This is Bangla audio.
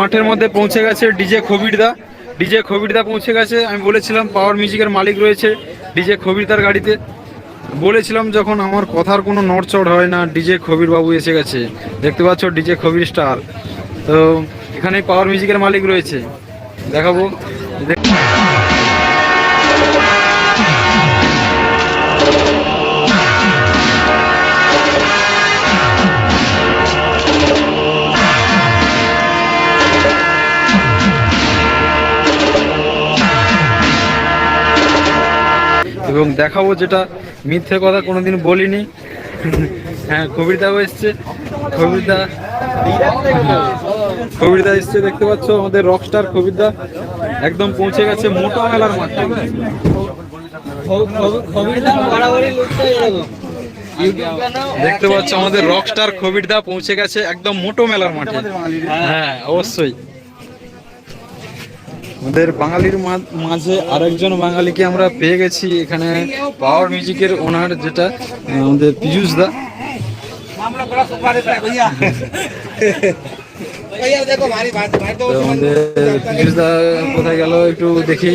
মাঠের মধ্যে পৌঁছে গেছে ডিজে খবিরদা। ডিজে খবিরদা পৌঁছে গেছে। আমি বলেছিলাম পাওয়ার মিউজিকের মালিক রয়েছে ডিজে খবিরদার গাড়িতে। বলেছিলাম যখন আমার কথার কোনো নড়চড় হয় না, ডিজে খবির বাবু এসে গেছে। দেখতে পাচ্ছ, ডিজে খবির স্টার তো এখানে পাওয়ার মিউজিকের মালিক রয়েছে। দেখাবো। এবং দেখাবো যেটা মিথ্যে কথা কোনোদিন বলিনি। হ্যাঁ কবিরদাও এসছে। কবিরদা কবিরদা এসছে, দেখতে পাচ্ছ আমাদের রকস্টার কবিরদা একদম পৌঁছে গেছে মোটা মেলার মাঠে দেখতে পাচ্ছ আমাদের রকস্টার কবিরদা পৌঁছে গেছে একদম মোটো মেলার মাঠে। হ্যাঁ অবশ্যই। আমাদের বাঙালির মাঝে আরেকজন বাঙালিকে আমরা পেয়ে গেছি এখানে পাওয়ার মিউজিকের ওনার যেটা আমাদের পীযুষ দা। আমাদের পীযুষ দা কোথায় গেল একটু দেখি।